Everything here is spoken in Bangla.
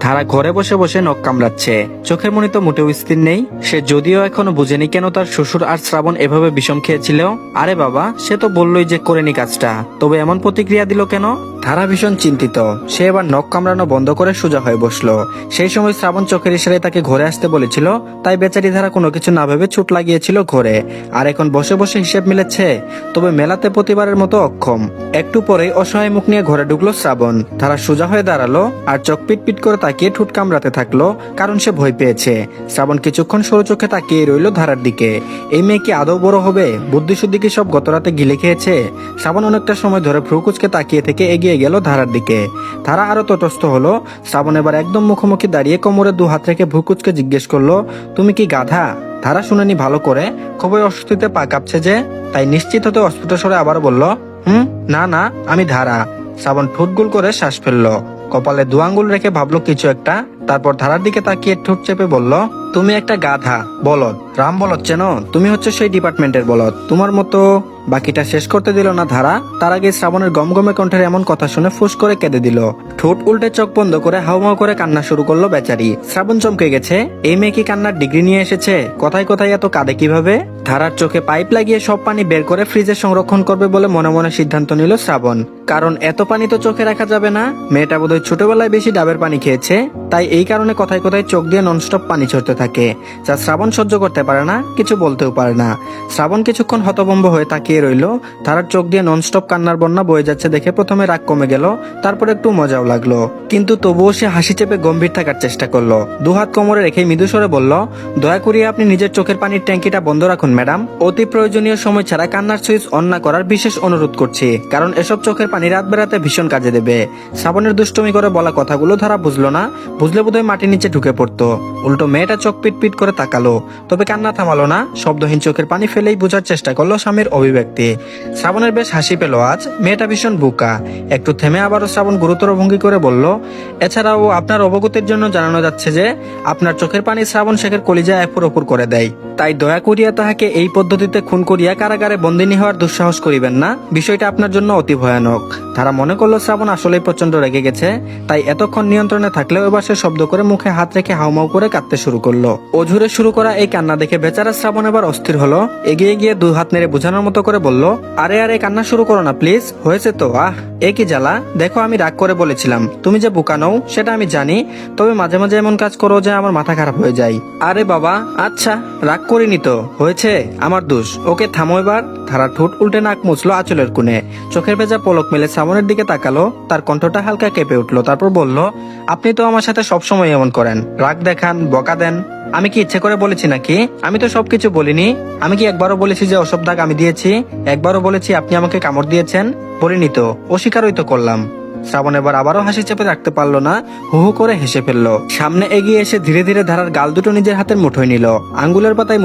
ধারা ঘরে বসে বসে নখ কামড়াচ্ছে। চোখের মনে তো মোটেও স্থির নেই। সে যদিও এখনও বুঝেনি কেন তার শ্বশুর আর শ্রাবণ এভাবে বিষম খেয়েছিল। আরে বাবা, সে তো বললই যে করেনি কাজটা। তবে এমন প্রতিক্রিয়া দিল কেন? ধারা ভীষণ চিন্তিত। সে এবার নখ কামড়ানো বন্ধ করে সোজা হয়ে বসল। সেই সময় শ্রাবণ চোখের ইশারায় তাকে ঘরে আসতে বলেছিল, তাই বেচারি ধারা কোনো কিছু না ভেবে ছুট লাগিয়েছিল ঘরে। আর এখন বসে বসে হিসেব মিলেছে, তবে মেলাতে প্রতিবারের মতো অক্ষম। একটু পরেই অসহায় মুখ নিয়ে ঘরে ঢুকলো শ্রাবণ। ধারা সোজা হয়ে দাঁড়াল আর চোখ পিট পিট করে তাকিয়ে ঠুট কামড়াতে থাকল, কারণ সে ভয় পেয়েছে। শ্রাবণ কিছুক্ষণ সরু চোখে তাকিয়ে রইল ধারার দিকে। এই মেয়ে কি আদৌ বড় হবে? বুদ্ধি শুদ্ধি কি সব গতরাতে গিলে খেয়েছে? শ্রাবণ অনেকটা সময় ধরে ফ্রুকুচকে তাকিয়ে থেকে এগিয়ে গেল ধারার দিকে। ধারা আরও তটস্থ হলো। শ্রাবণ এবার একদম মুখোমুখি দাঁড়িয়ে কোমরে দু হাত রেখে ভ্রুকুচকে জিজ্ঞেস করল, তুমি কি গাধা? ধারা শুনেনি ভালো করে। খুবই অস্বস্তিতে পা কাঁপছে যে, তাই নিশ্চিত হতে অস্ফুট স্বরে আবার বলল, হুম, না না, আমি ধারা। শ্রাবণ ঠোঁট গুল করে শ্বাস ফেলল। কপালে দু আঙ্গুল রেখে ভাবলো কিছু একটা। তারপর ধারার দিকে তাকিয়ে ঠোঁট চেপে বলল, তুমি একটা গাধা, বলদ। রাম বলদ চেনো? তুমি হচ্ছে সেই ডিপার্টমেন্টের বলদ। তোমার মতো বাকিটা শেষ করতে দিল না ধারা। তার আগে শ্রাবণের গমগমে কণ্ঠের এমন কথা শুনে ফুস করে কেঁদে দিল। ঠোঁট উল্টে চোখ বন্ধ করে হাউমাউ করে কান্না শুরু করল বেচারি। শ্রাবণ চমকে গেছে, এই মেয়ে কি কান্নার ডিগ্রি নিয়ে এসেছে? কথায় কথায় এত কাঁদে কীভাবে? ধারার চোখে পাইপ লাগিয়ে সব পানি বের করে ফ্রিজে সংরক্ষণ করবে বলে মনে মনে সিদ্ধান্ত নিল শ্রাবণ। কারণ এত পানি তো চোখে রাখা যাবে না। মেয়েটা বোধহয় ছোটবেলায় বেশি ডাবের পানি খেয়েছে। তাই এই কারণে কথায় কথায় চোখ দিয়ে ননস্টপ পানি ছড়তে থাকে, যা শ্রাবণ সহ্য করতে পারে না, কিছু বলতেও পারে না। শ্রাবণ কিছুক্ষণ হতভম্ব হয়ে তাকিয়ে রইল। ধারার চোখ দিয়ে ননস্টপ কান্নার বন্যা বয়ে যাচ্ছে দেখে প্রথমে রাগ কমে গেল, তারপর একটু মজাও লাগল। কিন্তু তবুও সে হাসি চেপে গম্ভীর থাকার চেষ্টা করল। দুহাত কোমরে রেখে মৃদুস্বরে বলল, দয়া করিয়া আপনি নিজের চোখের পানির ট্যাঙ্কিটা বন্ধ রাখুন ম্যাডাম। অতি প্রয়োজনীয় সময় ছাড়া কান্নার সুইচ অন না করার বিশেষ অনুরোধ করছি, কারণ এসব চোখের পানি রাত বেড়াতে ভীষণ কাজে দেবে। শ্রাবণের দুষ্টমি করে বলা কথাগুলো ধারা বুঝলো না, বুঝলে বোধহয় মাটির নিচে ঢুকে পড়তো। উল্টো মেয়েটা চোখ পিট পিট করে তাকালো, তবে কান্না থামালো না, শব্দহীন চোখের পানি ফেলেই বোঝার চেষ্টা করল স্বামীর অভিব্যক্তি। শ্রাবণের বেশ হাসি পেল আজ, মেয়েটা ভীষণ বুকা। একটু থেমে আবারও শ্রাবণ গুরুতর ভঙ্গি করে বলল, এছাড়াও আপনার অবগতির জন্য জানানো যাচ্ছে যে, আপনার চোখের পানি শ্রাবণ শেখের কলিজা এপুর ওপর করে দেয়। তাই দয়া করিয়া তাহাকে এই পদ্ধতিতে খুন করিয়া কারাগারে বন্দিনী হওয়ার দুঃসাহস করিবেন না। বিষয়টা আপনার জন্য অতি ভয়ানক। তারা মনে করল শ্রাবণ আসলেই প্রচণ্ড রেগে গেছে, তাই এতক্ষণ নিয়ন্ত্রণে থাকলেও এবার সে শব্দ করে মুখে হাত রেখে হাউমাউ করে কাঁদতে শুরু করল। অঝুরে শুরু করা এই কান্না দেখে বেচারা শ্রাবণ এবার অস্থির হলো, এগিয়ে গিয়ে দুই হাত নেড়ে বোঝানোর মতো করে বলল, আরে আরে, কান্না শুরু করো না প্লিজ হয়েছে তো, আহ, এ কি জ্বালা? দেখো, আমি রাগ করে বলেছিলাম, তুমি যে বোকা নও, সেটা আমি জানি, তবে মাঝে মাঝে এমন কাজ করো যে আমার মাথা খারাপ হয়ে যায়। আরে বাবা আচ্ছা রাগ করিনি তো, হয়েছে, আমার দোষ। ওকে থামো এবার। ধারা ঠোঁট উল্টে নাক মুছলো আঁচলের কোণে। চোখের ভেজা পলক মেলে সামনের দিকে তাকালো, তার কণ্ঠটা হালকা কেঁপে উঠল, তারপর বলল, আপনি তো আমার সাথে সবসময় এমন করেন। রাগ দেখান, বকা দেন। আমি কি ইচ্ছে করে বলেছি নাকি? আমি তো সবকিছু বলিনি। আমি কি একবারও বলেছি যে ওসব দাগ আমি দিয়েছি? একবারও বলেছি আপনি আমাকে কামড় দিয়েছেন? বলিনি তো, অস্বীকারই তো করলাম। শ্রাবণ এবার আবারও হাসি চেপে রাখতে পারল না, হু হু করে হেসে ফেলল। সামনে এগিয়ে এসে ধীরে ধীরে ধারার গাল দুটো নিজের হাতের মুঠোয় নিল। আঙ্গুলের পাতায়